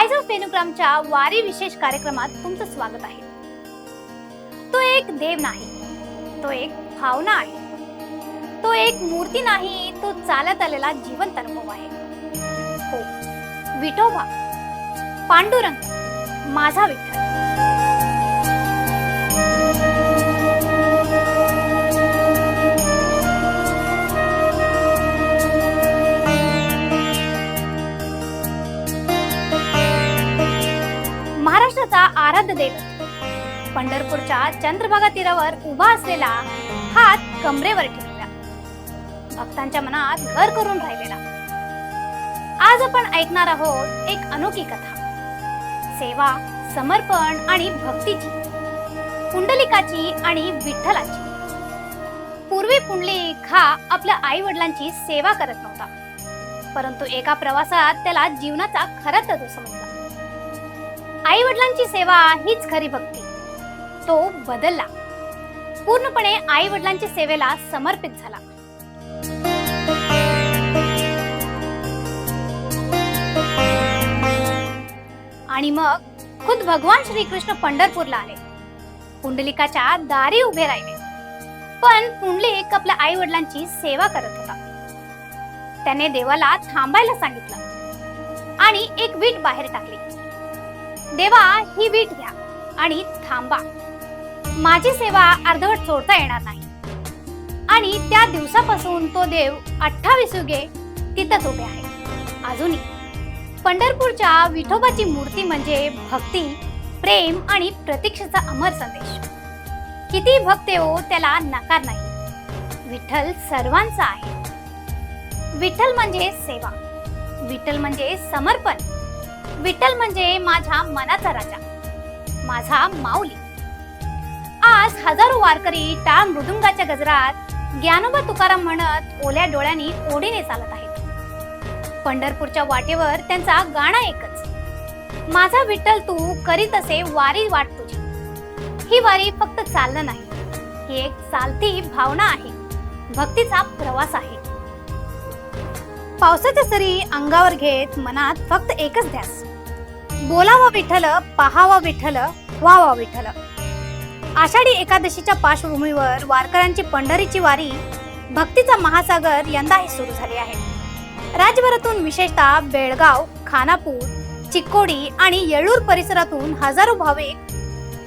रेणुग्रामच्या वारी विशेष कार्यक्रमात तुमचं स्वागत आहे. तो एक देव नाही तो एक भावना आहे. तो एक मूर्ती नाही तो चालत आलेला जिवंत अनुभव आहे. हो विठोबा पांडुरंग माझा विठ्ठल. आराध्य पंढरपूरच्या चंद्रभागा तीरावर उभा असलेला हात कमरेवर ठेवलेला. भक्तांच्या मनात घर करून राहिलेला. आज आपण ऐकणार आहोत एक अनोखी कथा. सेवा समर्पण आणि भक्तीची पुंडलिकाची आणि विठ्ठलाची. पूर्वी पुंडलिक हा आपल्या आई वडिलांची सेवा करत नव्हता. परंतु एका प्रवासात त्याला जीवनाचा खरा तत्व समजला. आई वडिलांची सेवा हीच खरी भक्ती. तो बदलला. पूर्णपणे आई वडिलांच्या सेवेला समर्पित झाला. आणि मग खुद भगवान श्रीकृष्ण पंढरपूरला आले. पुंडलिकाच्या दारी उभे राहिले. पण पुंडलिक आपल्या आई वडिलांची सेवा करत होता. त्याने देवाला थांबायला सांगितलं. आणि एक वीट बाहेर टाकली. देवा ही वीट घ्या आणि थांबा. माझी सेवा अर्धवट सोडता येणार नाही. आणि त्या दिवसापासून तो देव अठ्ठावीस युगे तिथंच उभे आहे. अजूनही. पंढरपूरच्या विठोबाची मूर्ती म्हणजे भक्ती प्रेम आणि प्रतीक्षेचा अमर संदेश. किती भक्त हो त्याला नकार नाही. विठ्ठल सर्वांचा आहे. विठ्ठल म्हणजे सेवा. विठ्ठल म्हणजे समर्पण. विठ्ठल म्हणजे माझ्या मनाचा राजा माझा माऊली. आज हजारो वारकरी टाळ मृदुंगाच्या गजरात ज्ञानोबा तुकाराम म्हणत ओल्या डोळ्यांनी ओढीने चालत आहेत. पंढरपूरच्या वाटेवर त्यांचा गाणा एकच माझा विठ्ठल तू करीत असे वारी वाट तुझी. ही वारी फक्त चालणं नाही ही एक चालती भावना आहे भक्तीचा प्रवास आहे. पावसाच्या सरी अंगावर घेत मनात फक्त एकच ध्यास बोलावा विठ्ठल पाहावा विठ्ठल व्हावा विठ्ठल. आषाढी एकादशीच्या पार्श्वभूमीवर वारकऱ्यांची पंढरीची वारी भक्तीचा महासागर यंदाही सुरू झाली आहे. राज्यभरातून विशेषतः बेळगाव खानापूर चिक्कोडी आणि येळूर परिसरातून हजारो भाविक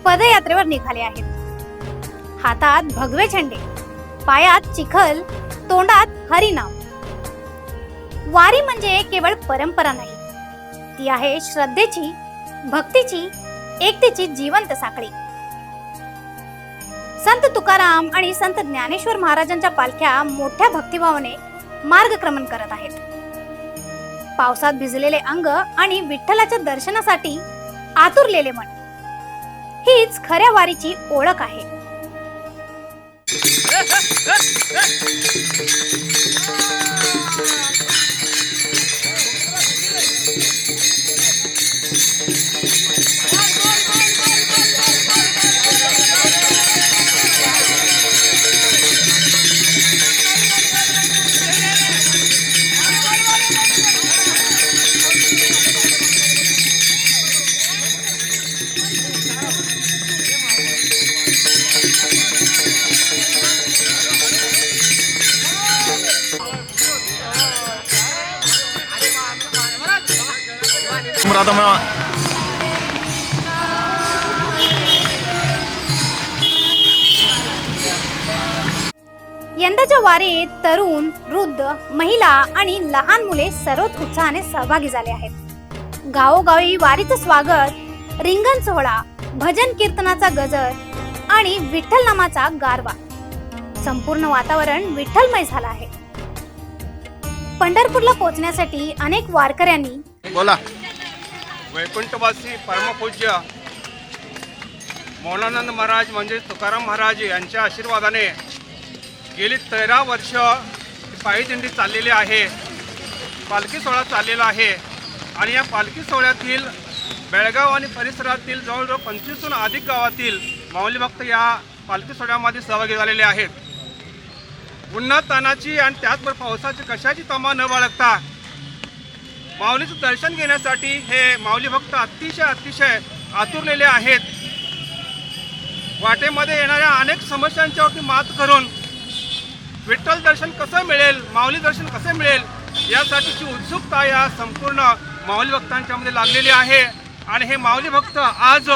पदयात्रेवर निघाले आहेत. हातात भगवे झेंडे पायात चिखल तोंडात हरिनाम. वारी म्हणजे केवळ परंपरा नाही ती आहे श्रद्धेची भक्तीची एकतेची जिवंत साखळी. संत तुकाराम आणि संत ज्ञानेश्वर महाराजांच्या पालख्या मोठ्या भक्तिभावाने मार्गक्रमण करत आहेत. पावसात भिजलेले अंग आणि विठ्ठलाच्या दर्शनासाठी आतुरलेले मन. हीच खऱ्या वारीची ओळख आहे. Murata mı? यंदाच्या वारीत तरुण वृद्ध महिला आणि लहान मुले सर्वच उत्साहाने सहभागी झाले आहेत. गावोगावी वारीचं स्वागत रिंगण सोहळा भजन कीर्तनाचा गजर आणि विठ्ठल नामाचा गारवा. संपूर्ण वातावरण विठ्ठलमय झालं आहे. पंढरपूरला पोहोचण्यासाठी अनेक वारकऱ्यांनी बोला. वैकुंठवासी परमपूज्य मौलानंद महाराज म्हणजे तुकाराम महाराज यांच्या आशीर्वादाने गेली तेरा वर्ष पायी दिंडी चाललेली आहे. पालखी सोहळा चाललेला आहे. आणि या पालखी सोहळ्यातील बेळगाव आणि परिसरातील जवळजवळ पंचवीसहून अधिक गावातील माऊली भक्त या पालखी सोहळ्यामध्ये सहभागी झालेले आहेत. उन्हात तानाची आणि त्याचबरोबर पावसाची कशाची तमा न बाळगता माऊलीचं दर्शन घेण्यासाठी हे माऊली भक्त अतिशय अतिशय आतुरलेले आहेत. वाटेमध्ये येणाऱ्या अनेक समस्यांच्यावरती मात करून विठ्ठल दर्शन कसं मिळेल माऊली दर्शन कसं मिळेल यासाठीची उत्सुकता या संपूर्ण माऊली भक्तांच्यामध्ये लागलेली आहे. आणि हे माऊली भक्त आज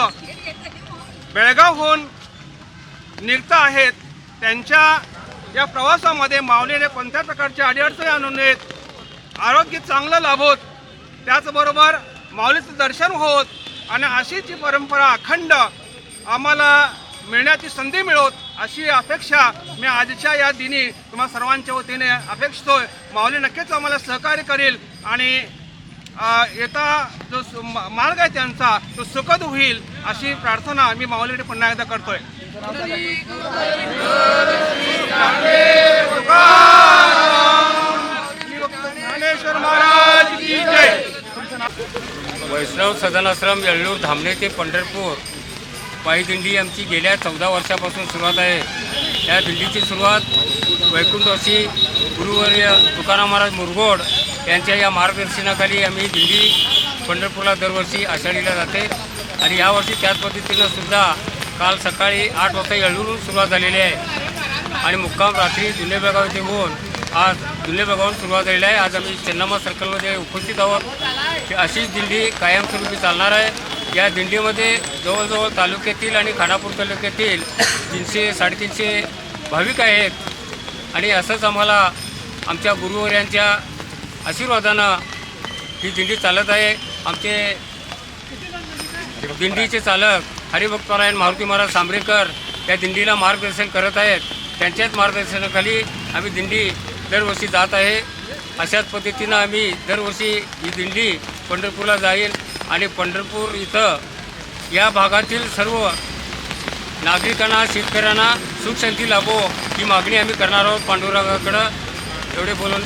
बेळगावहून निघता आहेत. त्यांच्या या प्रवासामध्ये माऊलीने कोणत्या प्रकारच्या अडीअडचणी आणू नयेत? आरोग्य चांगलं लाभोत. त्याचबरोबर माऊलीचं दर्शन होत आणि अशीच ही परंपरा अखंड आम्हाला मिळण्याची संधी मिळवत अशी अपेक्षा मी आजच्या या दिनी तुम्हा सर्वांच्या वतीने अपेक्षितोय. माऊली नक्कीच आम्हाला सहकार्य करेल आणि येता जो सु- मा- मार्ग आहे त्यांचा तो सुखद होईल अशी प्रार्थना मी माऊलीकडे पुन्हा एकदा करतोय. वैष्णव सदनाश्रम येळूर धामणे ते पंढरपूर पायी दिंडी आमची गेल्या चौदा वर्षापासून सुरुवात आहे. या दिंडीची सुरुवात वैकुंठवासी गुरुवर्य तुकाराम महाराज मुरगोड यांच्या या मार्गदर्शनाखाली आम्ही दिंडी पंढरपूरला दरवर्षी आषाढीला जाते. आणि यावर्षी त्याच पद्धतीनं सुद्धा काल सकाळी आठ वाजता येळूरून सुरुवात झालेली आहे. आणि मुक्काम रात्री जुने बेगाव येथे होऊन आज जुने बेगावून सुरुवात झालेली आहे. आज आम्ही चेन्नम्मा सर्कलमध्ये उपस्थित आहोत. ही अशीच दिंडी कायमस्वरूपी चालणार आहे. या दिंडीमध्ये जवळजवळ तालुक्यातील आणि खानापूर तालुक्यातील तीनशे साडेतीनशे भाविक आहेत. आणि असंच आम्हाला आमच्या गुरुवर्यांच्या आशीर्वादानं ही दिंडी चालत आहे. आमचे दिंडीचे चालक हरिभक्तनारायण मारुती महाराज सांबरेकर या दिंडीला मार्गदर्शन करत आहेत. त्यांच्याच मार्गदर्शनाखाली आम्ही दिंडी दरवर्षी जात आहे. अशाच पद्धतीनं आम्ही दरवर्षी ही दिंडी पंढरपूरला जाईल आणि पंढरपूर इथं या भागातील सर्व नागरिकांना शेतकऱ्यांना सुख शांती लाभो ही मागणी आम्ही करणार आहोत पांडुरंगाकडं. एवढे बोलून.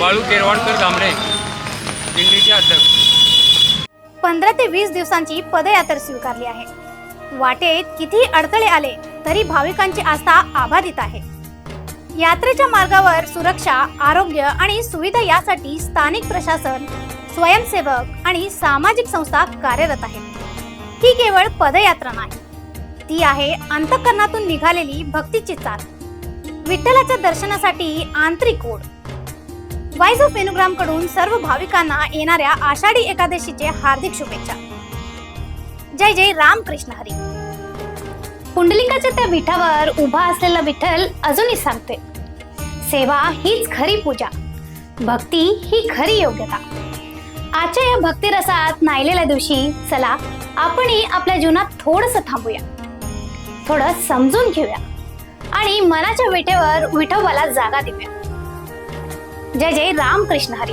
बाळू केरवाडकर गामडे दिंडीचे अध्यक्ष. पंधरा ते वीस दिवसांची पदयात्रा स्वीकारली आहे. वाटेत कितीही अडथळे आले तरी भाविकांची आस्था आबाधित आहे. यात्रेच्या मार्गावर सुरक्षा आरोग्य आणि सुविधा यासाठी स्थानिक प्रशासन स्वयंसेवक आणि सामाजिक संस्था कार्यरत आहेत. ही केवळ पदयात्रा नाही ती आहे अंतकरणातून निघालेली भक्तीची चाल. विठ्ठलाच्या दर्शनासाठी आंतरिक ओढ. वाईज ऑफ वेणुग्रामकडून सर्व भाविकांना येणाऱ्या आषाढी एकादशीचे हार्दिक शुभेच्छा. जय जय रामकृष्ण हरी. पुंडलिकाच्या त्या विठावर उभा असलेला विठ्ठल अजूनही सांगते सेवा हीच खरी पूजा भक्ती ही खरी योग्यता. आजच्या या भक्तिरसात नायलेल्या दिवशी चला आपणही आपल्या जीवनात थोडस थांबूया थोडं समजून घेऊया आणि मनाच्या विठेवर विठोबाला जागा देऊया. जय जय रामकृष्ण हरी.